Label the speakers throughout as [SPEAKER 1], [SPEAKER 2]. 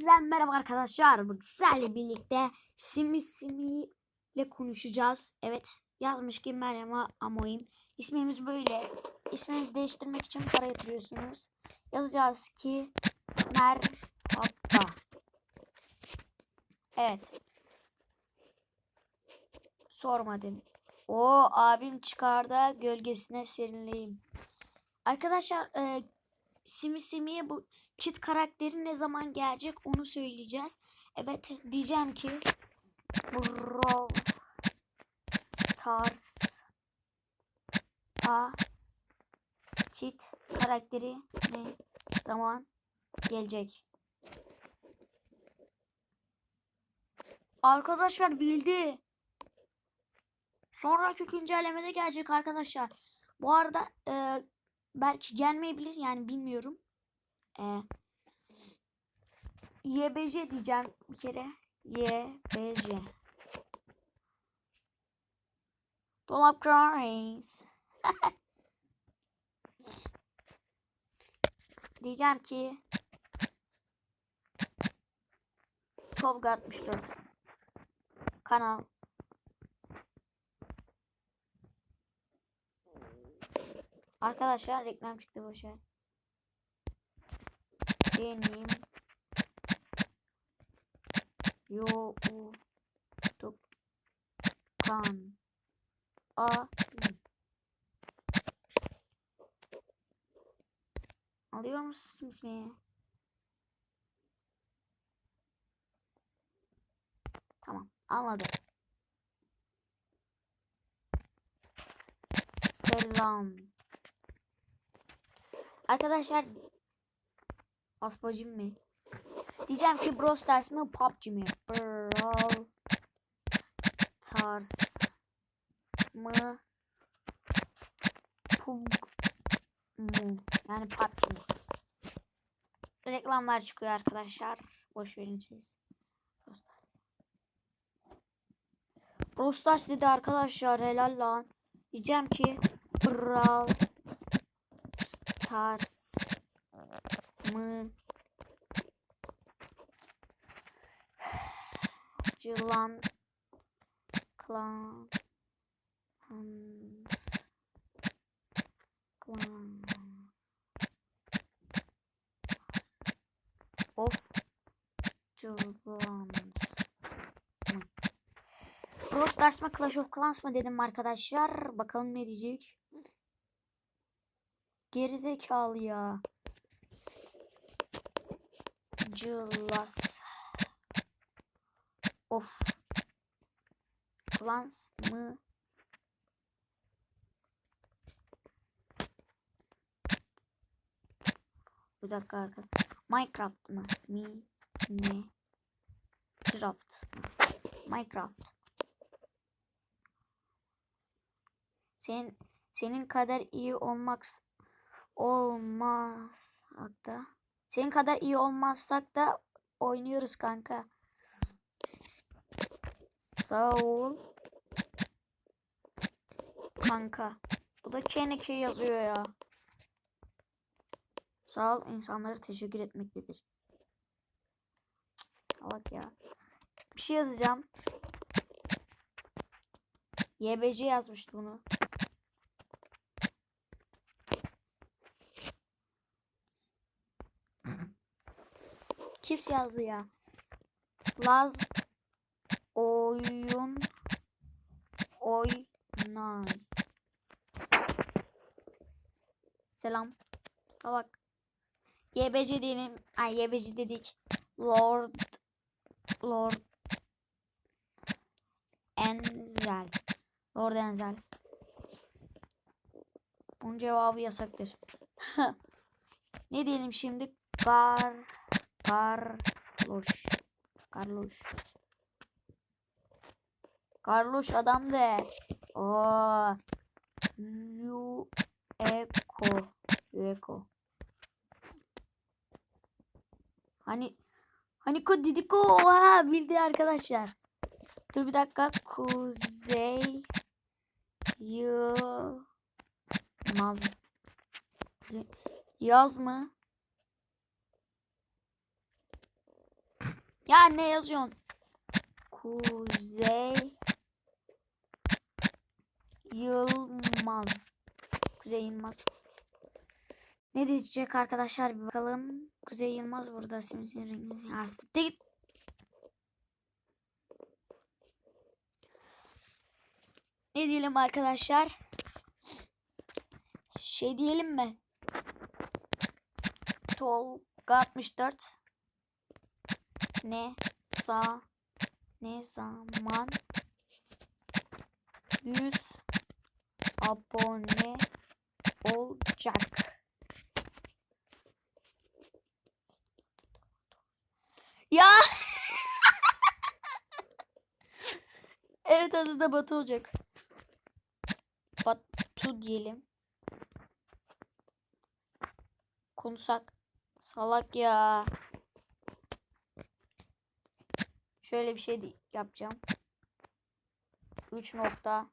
[SPEAKER 1] Hepinizden merhaba arkadaşlar. Bugün sizlerle birlikte Simi Simi ile konuşacağız. Evet yazmış ki Meryem Amoyim. İsmimiz böyle. İsminizi değiştirmek için para yatırıyorsunuz. Yazacağız ki Merhaba. Evet. Sormadım. O abim çıkardı gölgesine serinleyeyim. Arkadaşlar e, Simi Simi'ye bu Kit karakteri ne zaman gelecek onu söyleyeceğiz. Evet diyeceğim ki Brawl Stars A Kit karakteri ne zaman gelecek? Arkadaşlar bildi. Sonraki güncellemede gelecek arkadaşlar. Bu arada e, belki gelmeyebilir yani bilmiyorum. E, YBJ diyeceğim bir kere. YBJ. Dolap Reis. diyeceğim ki Tolga 64 kanal Arkadaşlar reklam çıktı boşver. Benim YouTube kan a Alıyor musun ismi? Tamam anladım. Selam. Arkadaşlar Aspacım mı? Diyeceğim ki Brawl Stars mı PUBG mi? Brawl Stars mı PUBG mu? Yani PUBG mi? Reklamlar çıkıyor arkadaşlar. Boş verin siz. Brawl Stars dedi arkadaşlar helal lan. Diyeceğim ki Brawl Stars mı Cılan Klan Klan Of Cılan Brawl Stars mı Clash of Clans mı dedim arkadaşlar. Bakalım ne diyecek. Gerizekalı ya. Cılas. Of. Clans mı? Bir dakika arkadaşlar. Minecraft mı? Mi? Ne? Draft. Minecraft. Senin senin kadar iyi olmak olmazsak da senin kadar iyi olmazsak da oynuyoruz kanka. Sağ ol. Kanka. Bu da Keneke yazıyor ya. Sağ ol insanlara teşekkür etmektedir. Bak ya. Bir şey yazacağım. YBC yazmıştı bunu. Kis yazdı ya. Laz oyun oynay. Selam. Salak. YBC diyelim. Ay YBC dedik. Lord Lord Enzel. Lord Enzel. Bunun cevabı yasaktır. ne diyelim şimdi? Gar Carlos. Carlos. Carlos adam de. Oo. Yueko. Yueko. Hani hani ko didiko oha bildi arkadaşlar. Dur bir dakika. Kuzey Yılmaz. Yaz mı? Ya ne yazıyorsun? Kuzey Yılmaz. Kuzey Yılmaz. Ne diyecek arkadaşlar bir bakalım. Kuzey Yılmaz burada simsiyah rengi. Ya git. Ne diyelim arkadaşlar? Şey diyelim mi? Tolga 64 ne sa ne zaman 100 abone olacak. Ya Evet adı da Batu olacak. Batu diyelim. Konuşsak. Salak ya. Şöyle bir şey yapacağım. 3 nokta.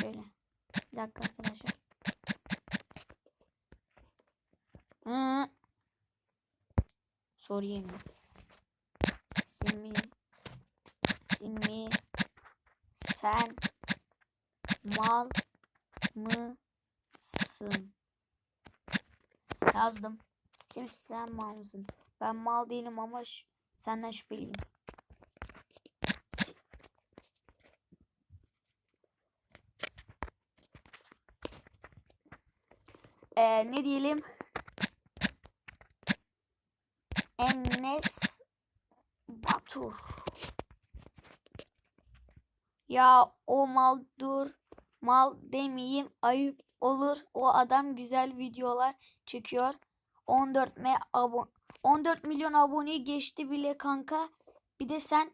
[SPEAKER 1] Şöyle. Bir dakika arkadaşlar. Hı. Sorayım. Simi. Simi. Sen. Mal. Mısın? Yazdım. Şimdi sen mal mısın? Ben mal değilim ama senden şüpheliyim. Ee, ne diyelim? Enes Batur. Ya o mal dur. Mal demeyeyim ayıp olur. O adam güzel videolar çekiyor. 14 me abon 14 milyon aboneyi geçti bile kanka. Bir de sen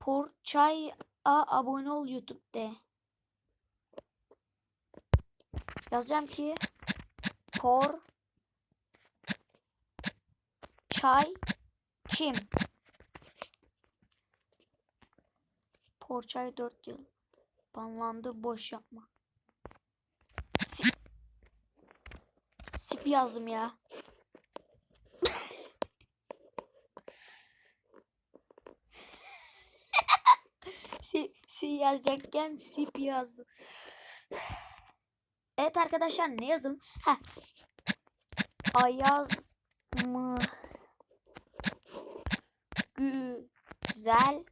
[SPEAKER 1] Porçay'a abone ol YouTube'de. Yazacağım ki Por Çay kim? Porçay 4 yıl. Banlandı boş yapma. Sip, Sip yazdım ya. si, si yazacakken sip yazdım. Evet arkadaşlar ne yazdım? Heh. Ayaz mı? Güzel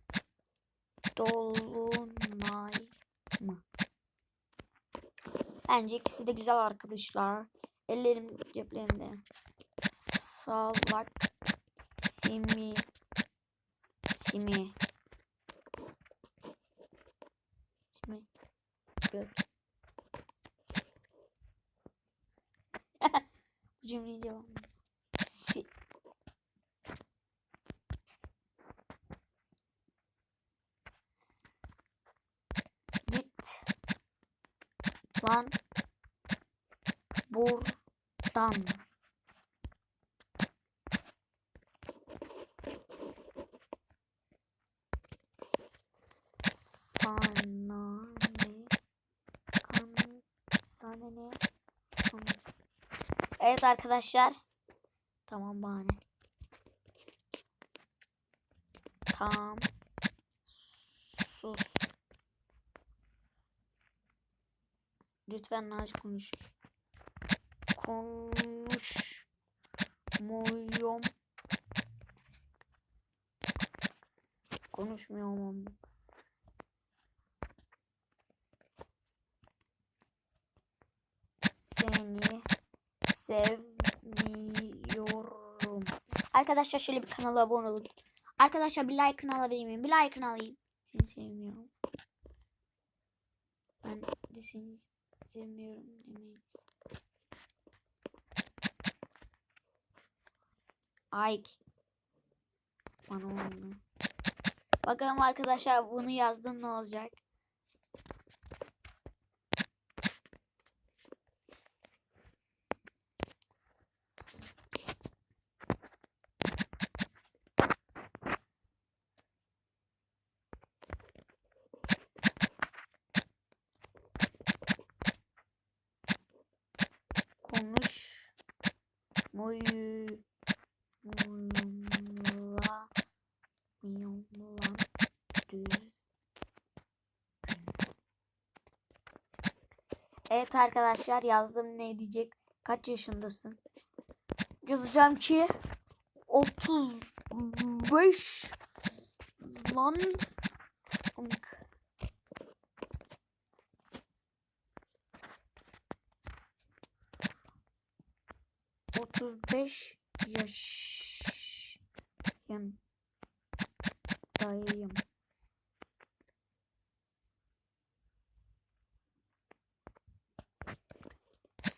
[SPEAKER 1] dolunay mı? Bence ikisi de güzel arkadaşlar. Ellerim ceplerimde. Salak simi simi simi göt. Bu cümleyi devam. Si Git lan buradan. Sana ne? Kan, sana ne? Evet arkadaşlar. Tamam bahane. Tamam. Sus. Lütfen Naci konuş. Konuş. Muyum. Konuşmuyorum. Seni sevmiyorum. Arkadaşlar şöyle bir kanala abone olun. Arkadaşlar bir like alabilir miyim? Bir like alayım. Seni sevmiyorum. Ben de seni sevmiyorum demeyin. Ay. Bana oldu. Bakalım arkadaşlar bunu yazdım ne olacak? Evet arkadaşlar yazdım ne diyecek? Kaç yaşındasın? Yazacağım ki 35 lan. Otuz beş yaşım dayım.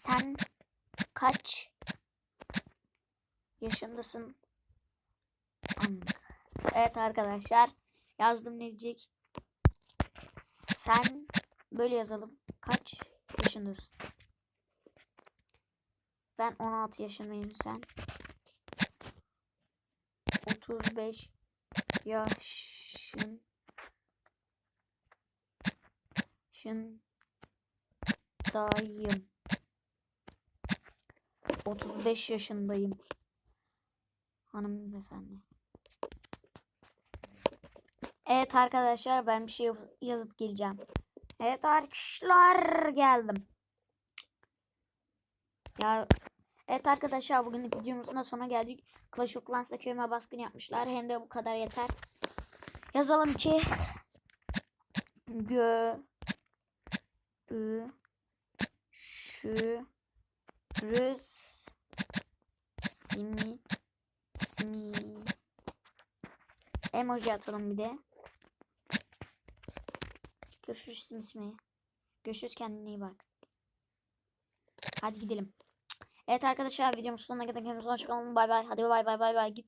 [SPEAKER 1] Sen kaç yaşındasın? Evet arkadaşlar yazdım ne diyecek? Sen böyle yazalım. Kaç yaşındasın? Ben 16 yaşındayım sen. 35 yaşın yaşındayım. 35 yaşındayım. Hanımefendi. Evet arkadaşlar ben bir şey yaz- yazıp geleceğim. Evet arkadaşlar geldim. Ya evet arkadaşlar bugünlük videomuzun da sonuna geldik. Clash of Clans'ta köyüme baskın yapmışlar. Hem de bu kadar yeter. Yazalım ki gö ü şu rüz simi simi emoji atalım bir de. Görüşürüz simi simi. Görüşürüz kendine iyi bak. Hadi gidelim. Evet arkadaşlar videomuz sonuna kadar kendinize hoşçakalın. Bay bay. Hadi bay bay bay bay. Git.